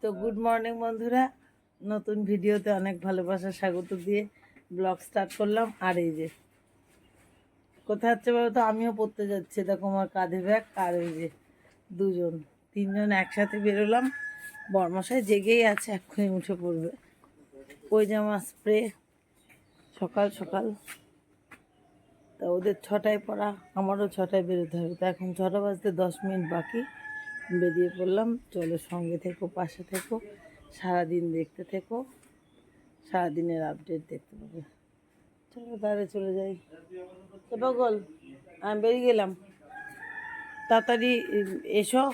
তো good morning বন্ধুরা। নতুন ভিডিওতে অনেক ভালোবাসা, স্বাগত দিয়ে ব্লগ স্টার্ট করলাম। আর এই যে, কোথায় হচ্ছে বলো তো? আমিও পড়তে যাচ্ছি। দেখো আমার কাঁধে ব্যাগ আর এই যে দুজন, তিনজন একসাথে বেরোলাম। বর্মশাই জেগেই আছে, এক্ষুনি উঠে পড়বে। ওই আমার স্প্রে সকাল সকাল। তা ওদের ছটায় পড়া, আমারও ছটায় বেরোতে হবে। তা এখন ছটা বাজতে দশ মিনিট বাকি। বেরিয়ে পড়লাম। চলো সঙ্গে থেকো, পাশে থেকো, সারাদিন দেখতে থেকো, সারাদিনের আপডেট দেখতে পাবে। চলো তাহলে চলে যাই। বগল আমি বেরিয়ে গেলাম। তাড়াতাড়ি এসো,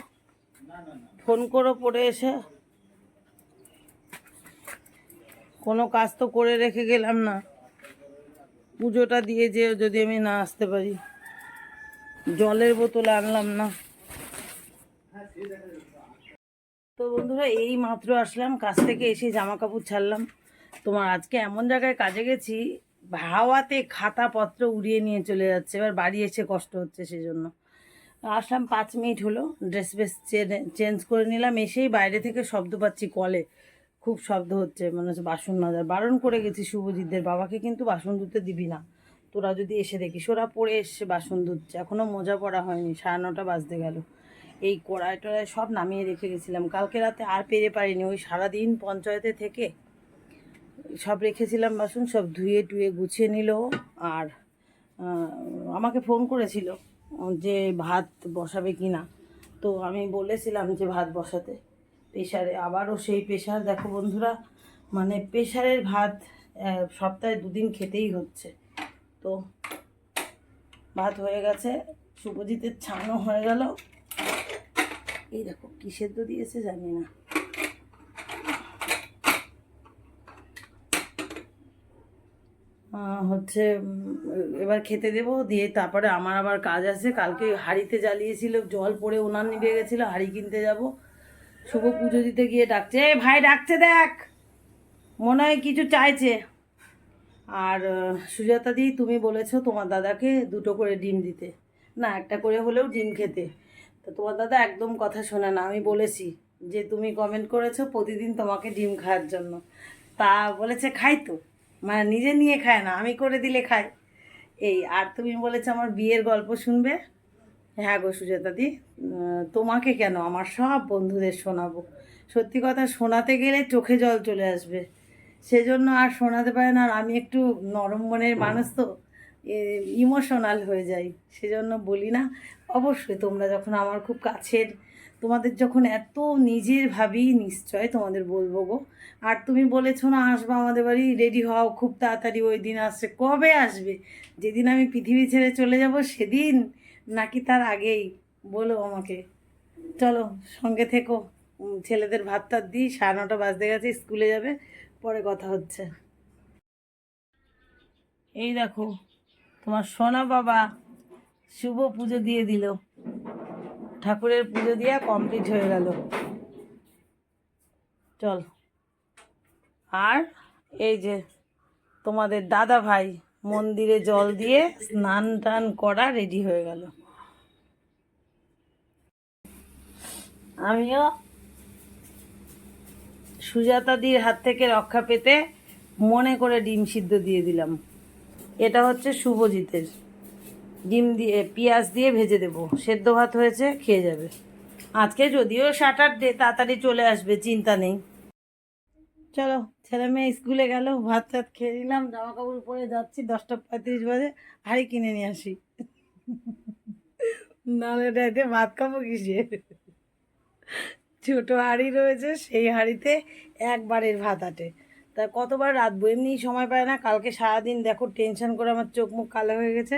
ফোন করো পরে এসে। কোনো কাজ তো করে রেখে গেলাম না। পুজোটা দিয়ে যে যদি আমি না আসতে পারি। জলের বোতল আনলাম না। তো বন্ধুরা, এই মাত্র আসলাম, কাজ থেকে এসে জামা কাপড় ছাড়লাম। তোমার আজকে এমন জায়গায় কাজে গেছি, হাওয়াতে খাতাপত্র উড়িয়ে নিয়ে চলে যাচ্ছে। এবার বাড়ি এসে কষ্ট হচ্ছে সেজন্য। আসলাম, পাঁচ মিনিট হলো, ড্রেস বেস চেঞ্জ করে নিলাম। এসেই বাইরে থেকে শব্দ পাচ্ছি কলে। খুব শব্দ হচ্ছে মানে হচ্ছে বাসন মাজার বারণ করে গেছি শুভজিৎদের বাবাকে, কিন্তু বাসন ধুতে দিবি না। তোরা যদি এসে দেখিস ওরা পড়ে এসছে বাসন ধুচ্ছে। এখনও মজা পড়া হয়নি, সাড়ে নটা বাজতে গেল। এই কড়াই টড়াই সব নামিয়ে রেখে গেছিলাম। কালকে রাতে আর পেরে পারিনি। ওই সারাদিন পঞ্চায়েতে থেকে সব রেখেছিলাম বাসন, সব ধুয়ে টুয়ে গুছিয়ে নিল। আর আমাকে ফোন করেছিল যে ভাত বসাবে কি না তো আমি বলেছিলাম যে ভাত বসাতে। প্রেশারে আবারও সেই প্রেশার। দেখো বন্ধুরা মানে প্রেশারের ভাত সপ্তাহে দুদিন খেতেই হচ্ছে। তো ভাত হয়ে গেছে, শুভজিতের ছানও হয়ে গেল। এই দেখো, কি সেদ্ধ দিয়েছে জানি না। হচ্ছে এবার খেতে দেবো, দিয়ে তারপরে আমার আবার কাজ আছে। কালকে হাঁড়িতে জ্বালিয়েছিল, জল পড়ে উনান নিভে গেছিল, হাঁড়ি কিনতে যাব। শুভ পুজো দিতে গিয়ে ডাকছে, "এই ভাই, ডাকছে দেখ! মনে হয় কিছু চাইছে। আর সুজাতা দি, তুমি বলেছ তোমার দাদাকে দুটো করে ডিম দিতে। না, একটা করে হলেও ডিম খেতে। তো তোমার দাদা একদম কথা শোনে না আমি বলেছি যে তুমি কমেন্ট করেছ প্রতিদিন তোমাকে ডিম খাওয়ার জন্য। তা বলেছে খাই তো। মানে নিজে নিয়ে খায় না আমি করে দিলে খায়। এই আর তুমি বলেছ আমার বিয়ের গল্প শুনবে? হ্যাঁ গো সুজাতাদি তোমাকে কেন? আমার সব বন্ধুদের শোনাবো। সত্যি কথা শোনাতে গেলে চোখে জল চলে আসবে। সেজন্য আর শোনাতে পারে না আর আমি একটু নরম মনের মানুষ তো। ইমোশনাল হয়ে যাই, সেজন্য বলি না। অবশ্যই তোমরা যখন আমার খুব কাছের, তোমাদের যখন এত নিজের ভাবি, নিশ্চয় তোমাদের বলব গো। আর তুমি বলেছ না, আসব আমাদের বাড়ি রেডি হও, খুব তাড়াতাড়ি ওই দিন আসছে। কবে আসবে? যেদিন আমি পৃথিবী ছেড়ে চলে যাব, সেদিন? নাকি তার আগেই? বলো আমাকে। চলো, সঙ্গে থেকো। ছেলেদের ভাত টাত দিই, সাড়ে নটা বাজতে গেছে, স্কুলে যাবে, পরে কথা হচ্ছে। এই দেখো তোমার সোনা বাবা শুভ পুজো দিয়ে দিল। ঠাকুরের পুজো দিয়া কমপ্লিট হয়ে গেল। চল। আর এই যে তোমাদের দাদা ভাই মন্দিরে জল দিয়ে স্নান টান করা রেডি হয়ে গেল। আমিও সুজাতাদির হাত থেকে রক্ষা পেতে মনে করে ডিম সিদ্ধ দিয়ে দিলাম। এটা হচ্ছে শুভজিতের। ডিম দিয়ে, পেঁয়াজ দিয়ে ভেজে দেব। সেদ্ধ ভাত হয়েছে, খেয়ে যাবে। আজকে যদিও স্যাটারডে তাড়াতাড়ি চলে আসবে, চিন্তা নেই। চলো, ছেলে মেয়ে স্কুলে গেল, ভাত টাত খেয়ে নিলাম জামা কাপড় পরে যাচ্ছি, দশটা পঁয়ত্রিশ বাজে হাঁড়ি কিনে নিয়ে আসি। নাহলে রাতে ভাত খাব কিসে? ছোটো হাঁড়ি রয়েছে, সেই হাঁড়িতে একবারের ভাত আটে। তা কতবার রাঁধবো এমনি সময় পায় না। কালকে সারাদিন দেখো টেনশন করে আমার চোখ মুখ কালো হয়ে গেছে।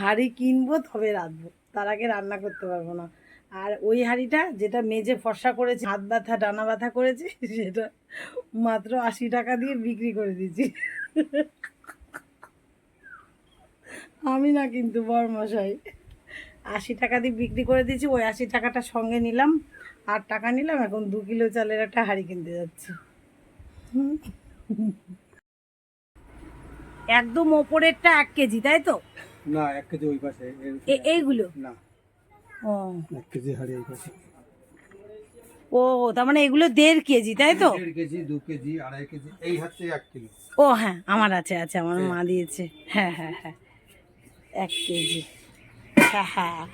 হাঁড়ি কিনবো, তবে রাঁধবো তার আগে রান্না করতে পারব না। আর ওই হাঁড়িটা যেটা মেজে ফর্সা করেছে, হাত ব্যথা, ডানা ব্যথা করেছে, সেটা মাত্র আশি টাকা দিয়ে বিক্রি করে দিয়েছি। আমি না কিন্তু বরমশাই, আশি টাকা দিয়ে বিক্রি করে দিয়েছি। ওই আশি টাকাটা সঙ্গে নিলাম, আর টাকা নিলাম, এখন দু কিলো চালের একটা হাঁড়ি কিনতে যাচ্ছি। একদম ওপরেরটা এক কেজি তাই তো? না এক কেজি ওই পাশে এইগুলো? না। ও। এক কেজি হাড়ি এই পাশে। ও তার মানে এগুলো দেড় কেজি তাই তো? দেড় কেজি দু কেজি আড়াই কেজি এই হচ্ছে এক কিলো ও হ্যাঁ আমার আছে আছে আমার মা দিয়েছে। হ্যাঁ হ্যাঁ হ্যাঁ এক কেজি। হ্যাঁ হ্যাঁ।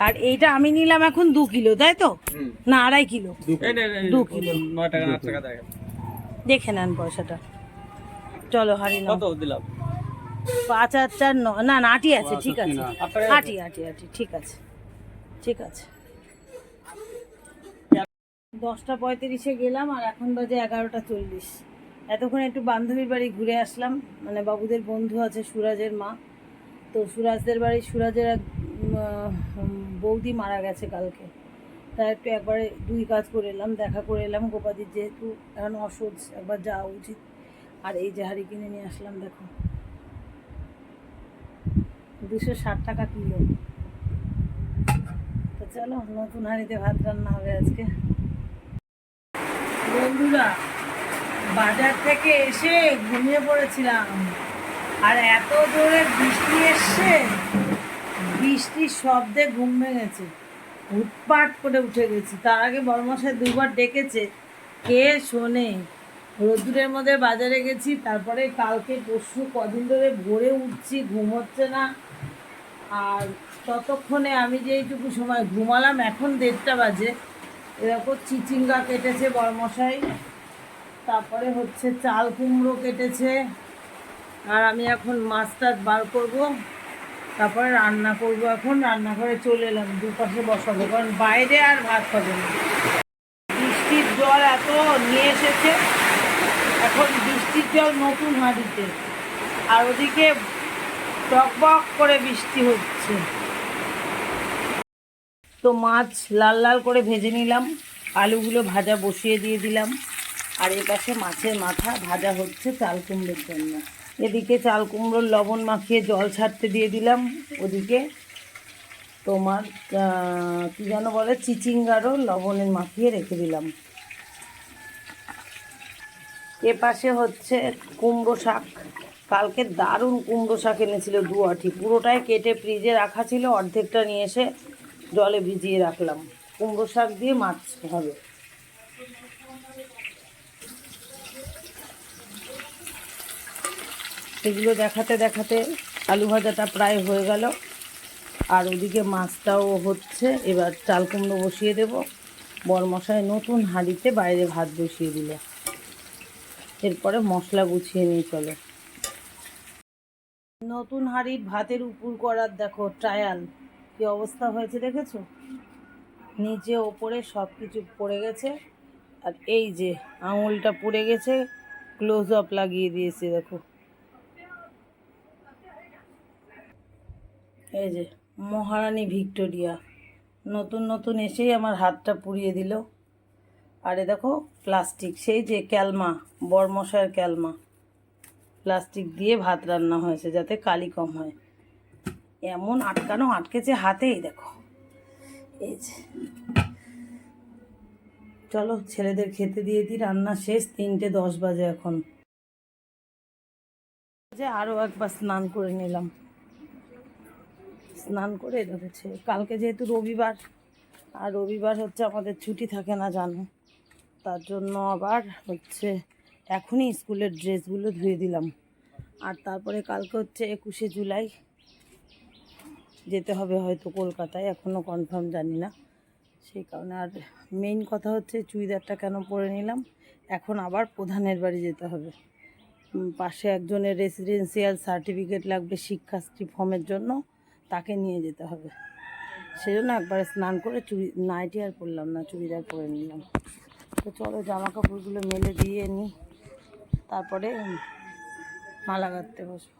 আর এইটা আমি নিলাম এখন দু কিলো তাই তো? না আড়াই কিলো। দু কিলো। নয় টাকা আট টাকা দেখে নেন পয়সাটা। চলো হারি কত দিলাম? পাঁচ আর চার ন না না আটি আছে ঠিক আছে। আটি। আটি আটি ঠিক আছে। ঠিক আছে। দশটা পঁয়ত্রিশে গেলাম আর এখন বাজে এগারোটা চল্লিশ। এতক্ষণ একটু বান্ধবীর বাড়ি ঘুরে আসলাম। মানে বাবুদের বন্ধু আছে সুরাজের মা। তো সুরাজদের বাড়ি সুরাজের এক বৌদি মারা গেছে কালকে। তা একটু একবারে দুই কাজ করে এলাম, দেখা করে এলাম গোপাদির যেহেতু এখন অসহ্য একবার যাওয়া উচিত। আর এই যে হাড়ি কিনে নিয়ে আসলাম, দেখো। দুশো ষাট টাকা কিলো। তো চলো, নতুন হাঁড়িতে ভাত রান্না হবে আজকে। বন্ধুরা, বাজার থেকে এসে ঘুমিয়ে পড়েছিলাম। আর এত জোরে বৃষ্টি এসছে, বৃষ্টির শব্দে ঘুম ভেঙেছে। উৎপাট করে উঠে গেছি। তার আগে বড়মশাই দুবার ডেকেছে। কে শোনে? রোদ্দুরের মধ্যে বাজারে গেছি, তারপরে কালকে, পরশু কদিন ধরে ভোরে উঠছি, ঘুম হচ্ছে না। আর ততক্ষণে আমি যেইটুকু সময় ঘুমালাম, এখন দেড়টা বাজে। এরকম চিচিঙ্গা কেটেছে বড়মশাই। তারপরে হচ্ছে চাল কুমড়ো কেটেছে। আর আমি এখন মাছটা বার করব। তারপরে রান্না করব এখন, রান্নাঘরে চলে এলাম, দুপাশে বসাবো, কারণ বাইরে আর ভাত হবে না। বৃষ্টির জল এত নিয়ে এসেছে, এখন বৃষ্টির জল নতুন হাঁড়িতে। আর ওদিকে টকবক করে বৃষ্টি হচ্ছে। তো মাছ লাল লাল করে ভেজে নিলাম, আলুগুলো ভাজা বসিয়ে দিয়ে দিলাম। আর এ পাশে মাছের মাথা ভাজা হচ্ছে চাল কুমড়োর জন্য। এদিকে চাল কুমড়োর লবণ মাখিয়ে জল ছাড়তে দিয়ে দিলাম। ওদিকে তোমার কী যেন বলে, চিচিঙ্গারও লবণে মাখিয়ে রেখে দিলাম। এ পাশে হচ্ছে কুমড়ো শাক। কালকে দারুণ কুমড়ো শাক এনেছিল দু আঠি। পুরোটাই কেটে ফ্রিজে রাখা ছিল, অর্ধেকটা নিয়ে এসে জলে ভিজিয়ে রাখলাম। কুমড়ো শাক দিয়ে মাছ হবে। এগুলো দেখাতে দেখাতে আলু ভাজাটা প্রায় হয়ে গেল। আর ওদিকে মাছটাও হচ্ছে। এবার চাল কুমড়ো বসিয়ে দেবো। বরমশাই নতুন হাঁড়িতে বাইরে ভাত বসিয়ে দিল। এরপরে মশলা গুছিয়ে নিয়ে চলো। নতুন হাঁড়ির ভাতের উপর করার দেখো ট্রায়াল কি অবস্থা হয়েছে দেখেছ? নিচে ওপরে সব কিছু পড়ে গেছে। আর এই যে আঙুলটা পড়ে গেছে। ক্লোজ আপ লাগিয়ে দিয়েছে দেখো। এই যে, মহারানী ভিক্টোরিয়া। নতুন নতুন এসেই আমার হাতটা পুড়িয়ে দিল। আরে দেখো, প্লাস্টিক, সেই যে ক্যালমা বরমশার ক্যালমা। প্লাস্টিক দিয়ে ভাত রান্না হয়েছে, যাতে কালি কম হয়। এমন আটকানো, আটকেছে হাতেই দেখো। এই যে। চলো, ছেলেদের খেতে দিয়ে দিই, রান্না শেষ, তিনটে দশ বাজে এখন। যে আরও একবার স্নান করে নিলাম। স্নান করে ধরেছে। কালকে যেহেতু রবিবার, আর রবিবার হচ্ছে আমাদের ছুটি থাকে না জানো। তার জন্য আবার হচ্ছে এখনই স্কুলের ড্রেসগুলো ধুয়ে দিলাম। আর তারপরে কালকে হচ্ছে একুশে জুলাই, যেতে হবে হয়তো কলকাতায় এখনও কনফার্ম জানি না। সেই কারণে আর মেইন কথা হচ্ছে চুড়িদারটা কেন পরে নিলাম? এখন আবার প্রধানের বাড়ি যেতে হবে। পাশে একজনের রেসিডেন্সিয়াল সার্টিফিকেট লাগবে শিক্ষাশ্রী ফর্মের জন্য। তাকে নিয়ে যেতে হবে। সেজন্য একবারে স্নান করে চুড়ি নাইটি আর পরলাম না, চুড়িদার পরে নিলাম। তো চলো জামা কাপড়গুলো মেলে দিয়ে নিই তারপরে মালা গাঁথতে বসবো।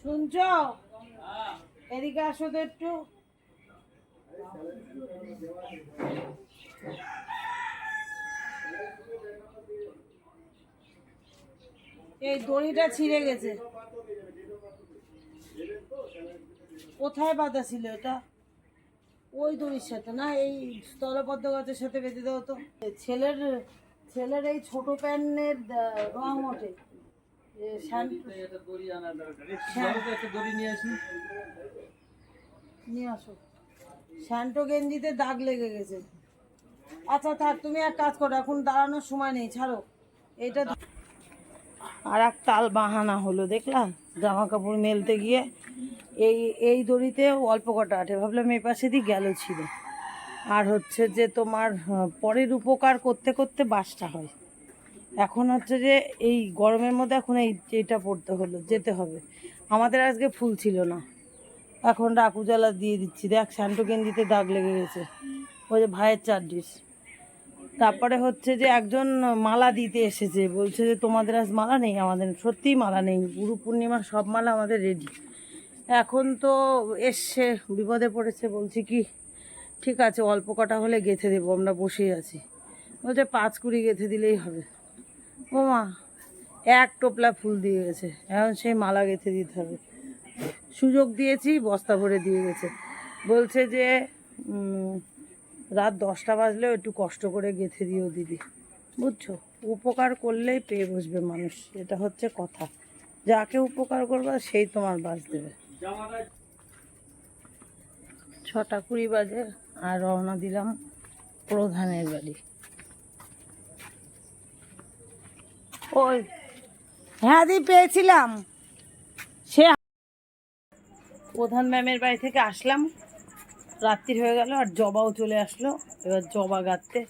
শুনছ? এদিকে আসো তো একটু। এই দড়িটা ছিঁড়ে গেছে। কোথায় বাঁধা ছিল এটা? ওই দড়ির সাথে না? এই স্থলপদ্ম গাছের সাথে বেঁধে দেওয়া তো। ছেলের ছেলের এই ছোট প্যান্টের রং ওঠে। নিয়ে আসো। শ্যান্টো গেঞ্জিতে দাগ লেগে গেছে। আচ্ছা থাক, তুমি এক কাজ করো, এখন দাঁড়ানোর সময় নেই, ছাড়ো। এইটা আর এক তাল বাহানা হলো দেখলাম জামা কাপড় মেলতে গিয়ে এই এই দড়িতে অল্প কটা আটে। ভাবলাম এই পাশে দিয়ে গেল ছিল। আর হচ্ছে যে তোমার পরের উপকার করতে করতে বাসটা হয়। এখন হচ্ছে যে এই গরমের মধ্যে এখন এই এইটা পড়তে হলো, যেতে হবে। আমাদের আজকে ফুল ছিল না। এখন ডাকু জ্বালা দিয়ে দিচ্ছি। দেখ, স্যান্টো গেঞ্জিতে দাগ লেগে গেছে। ওই যে ভাইয়ের চার্জিস। তারপরে হচ্ছে যে একজন মালা দিতে এসেছে। বলছে যে, তোমাদের আজ মালা নেই আমাদের। সত্যিই মালা নেই। গুরু পূর্ণিমার সব মালা আমাদের রেডি এখন তো এসছে, বিপদে পড়েছে। বলছি কি, ঠিক আছে, অল্প কটা হলে গেঁথে দেবো। আমরা বসেই আছি। বলছে, পাঁচ কুড়ি গেঁথে দিলেই হবে। ও মা এক টোপলা ফুল দিয়ে গেছে। এখন সেই মালা গেঁথে দিতে হবে। সুযোগ দিয়েছি, বস্তা ভরে দিয়ে গেছে। বলছে যে রাত দশটা বাজলেও একটু কষ্ট করে গেঁথে দিও দিদি। বুঝছ? উপকার করলেই পেয়ে বসবে মানুষ। এটা হচ্ছে কথা। যাকে উপকার করবে, সেই তোমার বাস দেবে। ছটা কুড়ি বাজে আর রওনা দিলাম প্রধানের বাড়ি। ওই হ্যাঁ দি পেয়েছিলাম। সে প্রধান ম্যামের বাড়ি থেকে আসলাম। রাত্রি হয়ে গেল আর জবাও চলে আসলো। এবার জবা গাঁথতে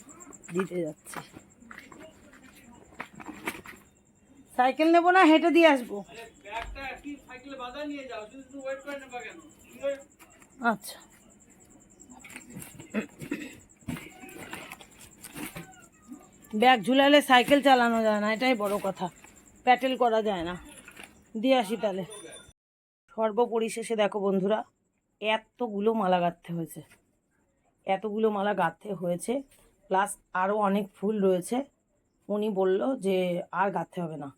দিতে যাচ্ছি। সাইকেল নেব না হেঁটে দিয়ে আসব। আচ্ছা। ব্যাগ ঝুলালে সাইকেল চালানো যায় না, এটাই বড় কথা। প্যাটেল করা যায় না। দিয়ে আসি তাহলে। সর্বপরিশেষে দেখো বন্ধুরা, এতগুলো মালা গাঁথতে হয়েছে। এতগুলো মালা গাঁথতে হয়েছে, প্লাস আরও অনেক ফুল রয়েছে। উনি বলল যে আর গাঁথতে হবে না।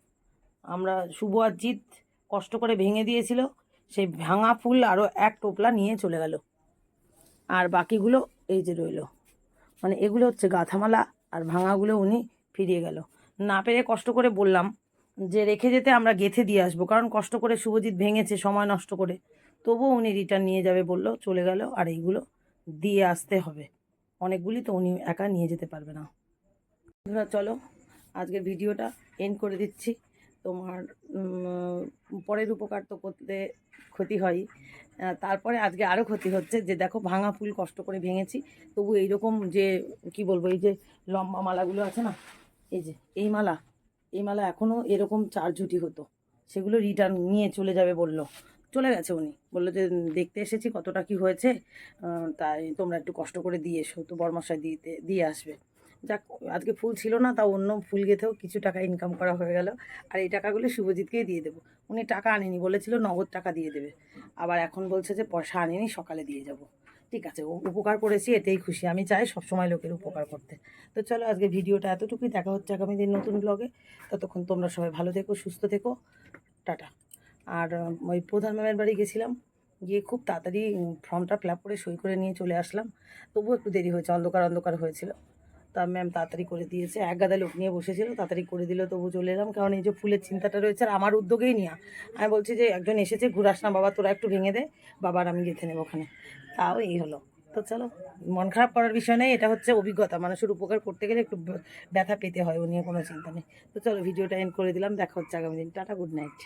আমরা শুভ আর জিৎ কষ্ট করে ভেঙে দিয়েছিল, সেই ভাঙা ফুল আরও এক টোপলা নিয়ে চলে গেল। আর বাকিগুলো এই যে রইল। মানে এগুলো হচ্ছে গাঁথামালা আর ভাঙাগুলো উনি ফিরিয়ে গেল। না পেরে কষ্ট করে বললাম যে, রেখে যেতে আমরা গেথে দিয়ে আসব, কারণ কষ্ট করে শুভজিৎ ভেঙেছে সময় নষ্ট করে। তবুও উনি রিটার্ন নিয়ে যাবে বলল, চলে গেল, আর এইগুলো দিয়ে আসতে হবে। অনেকগুলি তো উনি একা নিয়ে যেতে পারবে না। চলো আজকের ভিডিওটা এন্ড করে দিচ্ছি। তোমার পরের উপকার তো করতে ক্ষতি হয়। তারপরে আজকে আরও ক্ষতি হচ্ছে যে দেখো ভাঙা ফুল কষ্ট করে ভেঙেছি। তবু এইরকম যে, কি বলব, এই যে লম্বা মালাগুলো আছে না, এই যে, এই মালা এই মালা এখনও এরকম চার ঝুটি হতো। সেগুলো রিটার্ন নিয়ে চলে যাবে বলল। চলে গেছে উনি। বলল যে দেখতে এসেছি কতটা কি হয়েছে। তাই তোমরা একটু কষ্ট করে দিয়ে এসো। তো বরমশাই দিতে, দিয়ে আসবে। যাক, আজকে ফুল ছিল না, তাও অন্য ফুল গেথেও কিছু টাকা ইনকাম করা হয়ে গেল। আর এই টাকাগুলো শুভজিৎকেই দিয়ে দেবো। উনি টাকা আনেনি, বলেছিল নগদ টাকা দিয়ে দেবে। আবার এখন বলছে যে পয়সা আনেনি, সকালে দিয়ে যাব। ঠিক আছে, ও উপকার করেছি, এতেই খুশি। আমি চাই সবসময় লোকের উপকার করতে। তো চলো, আজকে ভিডিওটা এতটুকুই। দেখা হচ্ছে আগামী দিন নতুন ব্লগে ততক্ষণ তোমরা সবাই ভালো থেকো, সুস্থ থেকো। টাটা। আর ওই প্রধান ম্যামের বাড়ি গেছিলাম। গিয়ে খুব তাড়াতাড়ি ফর্মটা ফিল করে সই করে নিয়ে চলে আসলাম। তবুও একটু দেরি হয়েছে, অন্ধকার অন্ধকার হয়েছিল। তা ম্যাম তাড়াতাড়ি করে দিয়েছে। এক গাদা লোক নিয়ে বসেছিল, তাড়াতাড়ি করে দিল, তবু চলে এলাম। কারণ এই যে ফুলের চিন্তাটা রয়েছে, আর আমার উদ্যোগেই নিয়া। আমি বলছি যে, একজন এসেছে ঘুরাস না বাবা, তোরা একটু ভেঙে দে বাবার আমি গেঁথে নেব ওখানে। তাও এই হলো। তো চলো, মন খারাপ করার বিষয় নেই এটা হচ্ছে অভিজ্ঞতা। মানুষের উপকার করতে গেলে একটু ব্যথা পেতে হয়, ও নিয়ে কোনো চিন্তা নেই। তো চলো ভিডিওটা এন্ড করে দিলাম, দেখা হচ্ছে আগামী দিন। Tata good night